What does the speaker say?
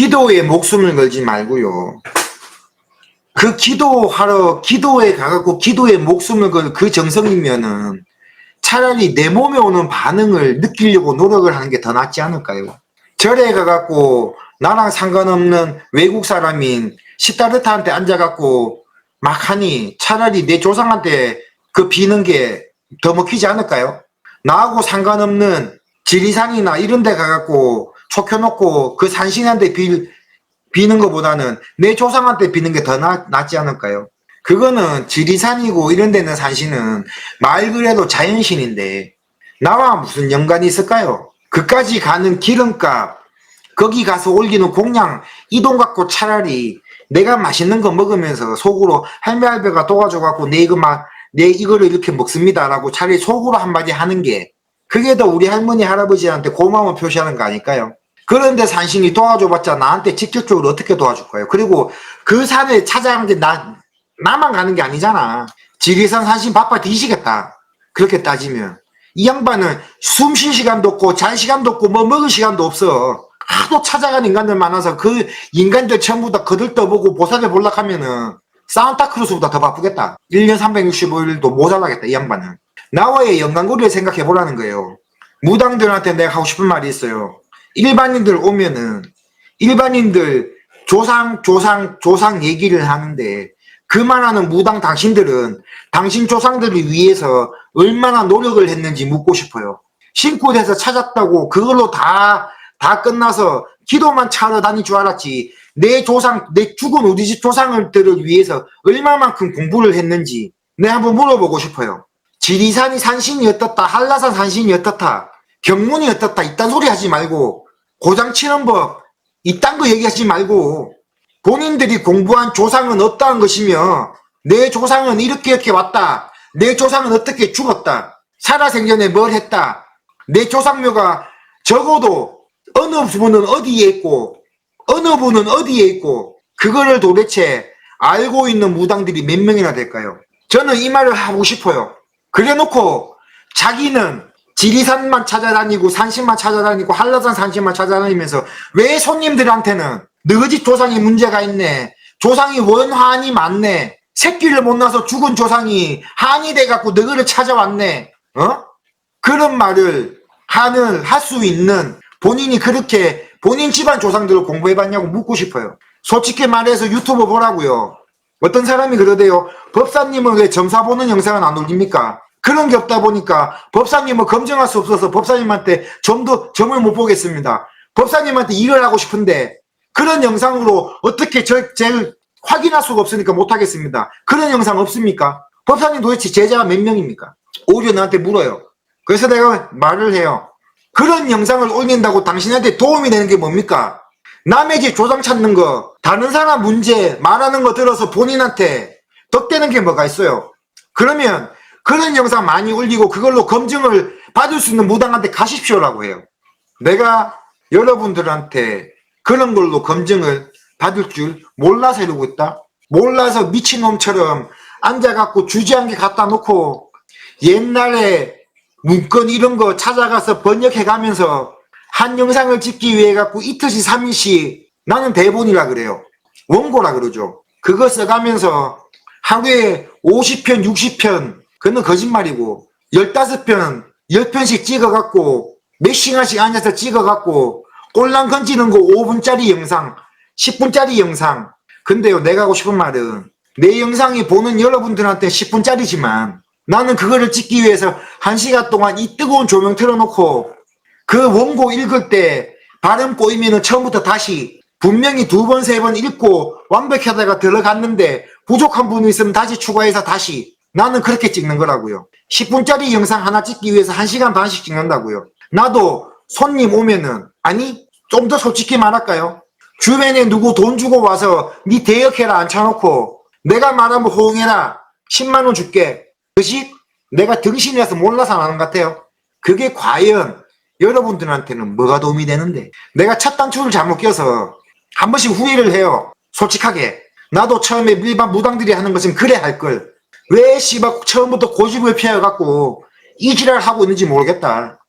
기도에 목숨을 걸지 말고요. 그 기도하러 기도에 가갖고 기도에 목숨을 걸 그 정성이면은 차라리 내 몸에 오는 반응을 느끼려고 노력을 하는 게 더 낫지 않을까요? 절에 가갖고 나랑 상관없는 외국 사람인 시타르타한테 앉아갖고 막 하니 차라리 내 조상한테 그 비는 게 더 먹히지 않을까요? 나하고 상관없는 지리산이나 이런 데 가갖고 촉혀놓고 그 산신한테 빌, 비는 것보다는 내 조상한테 비는 게 더 낫지 않을까요? 그거는 지리산이고 이런 데는 산신은 말 그대로 자연신인데 나와 무슨 연관이 있을까요? 그까지 가는 기름값 거기 가서 올리는 공양 이 돈 갖고 차라리 내가 맛있는 거 먹으면서 속으로 할매 할배가 도와줘갖고 내 이거 막 내 이거를 이렇게 먹습니다라고 차라리 속으로 한마디 하는 게 그게 더 우리 할머니 할아버지한테 고마움을 표시하는 거 아닐까요? 그런데 산신이 도와줘봤자 나한테 직접적으로 어떻게 도와줄 거예요? 그리고 그 산을 찾아가는 게 나, 나만 가는 게 아니잖아. 지리산 산신 바빠 뒤지겠다. 그렇게 따지면. 이 양반은 숨 쉴 시간도 없고 잘 시간도 없고 뭐 먹을 시간도 없어. 하도 찾아가는 인간들 많아서 그 인간들 전부 다 거들떠보고 보살을 볼락하면은 산타크루스보다 더 바쁘겠다. 1년 365일도 모자라겠다 이 양반은. 나와의 연관고리를 생각해 보라는 거예요. 무당들한테 내가 하고 싶은 말이 있어요. 일반인들 오면은 일반인들 조상 조상 조상 얘기를 하는데 그만하는 무당 당신들은 당신 조상들을 위해서 얼마나 노력을 했는지 묻고 싶어요. 신고돼서 찾았다고 그걸로 다, 다 끝나서 기도만 차러 다닐 줄 알았지. 내 조상, 내 죽은 우리 집 조상들을 위해서 얼마만큼 공부를 했는지 내가 한번 물어보고 싶어요. 지리산이 산신이 어떻다, 한라산 산신이 어떻다, 경문이 어떻다, 이딴 소리 하지 말고 고장 치는 법, 이딴 거 얘기하지 말고 본인들이 공부한 조상은 어떠한 것이며 내 조상은 이렇게 이렇게 왔다. 내 조상은 어떻게 죽었다. 살아생전에 뭘 했다. 내 조상묘가 적어도 어느 분은 어디에 있고 어느 분은 어디에 있고 그거를 도대체 알고 있는 무당들이 몇 명이나 될까요? 저는 이 말을 하고 싶어요. 그래놓고 자기는 지리산만 찾아다니고 산신만 찾아다니고 한라산 산신만 찾아다니면서 왜 손님들한테는 집 조상이 문제가 있네. 조상이 원한이 많네. 새끼를 못 낳아서 죽은 조상이 한이 돼갖고 너희를 찾아왔네. 어? 그런 말을 하는, 할 수 있는 본인이 그렇게 본인 집안 조상들을 공부해봤냐고 묻고 싶어요. 솔직히 말해서 유튜브 보라고요. 어떤 사람이 그러대요. 법사님은 왜 점사 보는 영상은 안 올립니까? 그런 게 없다 보니까 법사님을 검증할 수 없어서 법사님한테 점도 점을 못 보겠습니다. 법사님한테 일을 하고 싶은데 그런 영상으로 어떻게 저, 제 확인할 수가 없으니까 못 하겠습니다. 그런 영상 없습니까? 법사님 도대체 제자가 몇 명입니까? 오히려 나한테 물어요. 그래서 내가 말을 해요. 그런 영상을 올린다고 당신한테 도움이 되는 게 뭡니까? 남의 집 조상 찾는 거, 다른 사람 문제 말하는 거 들어서 본인한테 덕되는 게 뭐가 있어요? 그러면 그런 영상 많이 올리고 그걸로 검증을 받을 수 있는 무당한테 가십시오라고 해요. 내가 여러분들한테 그런 걸로 검증을 받을 줄 몰라서 이러고 있다? 몰라서 미친놈처럼 앉아갖고 주저한 게 갖다 놓고 옛날에 문건 이런 거 찾아가서 번역해 가면서 한 영상을 찍기 위해 갖고 이틀씩 삼일씩 나는 대본이라 그래요. 원고라 그러죠. 그거 써가면서 하루에 50편, 60편, 그건 거짓말이고, 15편, 10편씩 찍어갖고, 몇 시간씩 앉아서 찍어갖고, 꼴랑 건지는 거 5분짜리 영상, 10분짜리 영상. 근데요, 내가 하고 싶은 말은, 내 영상이 보는 여러분들한테 10분짜리지만, 나는 그거를 찍기 위해서 1시간 동안 이 뜨거운 조명 틀어놓고, 그 원고 읽을 때, 발음 꼬이면은 처음부터 다시, 분명히 두 번, 세 번 읽고 완벽하다가 들어갔는데 부족한 부분이 있으면 다시 추가해서 다시 나는 그렇게 찍는 거라고요. 10분짜리 영상 하나 찍기 위해서 1시간 반씩 찍는다고요. 나도 손님 오면은 아니 좀 더 솔직히 말할까요? 주변에 누구 돈 주고 와서 니 대역해라 앉혀놓고 내가 말하면 호응해라 10만 원 줄게 그지? 내가 등신이라서 몰라서 안 하는 것 같아요. 그게 과연 여러분들한테는 뭐가 도움이 되는데 내가 첫 단추를 잘못 껴서 한 번씩 후회를 해요. 솔직하게. 나도 처음에 일반 무당들이 하는 것은 그래 할 걸. 왜 씨발 처음부터 고집을 피해갖고 이 지랄 하고 있는지 모르겠다.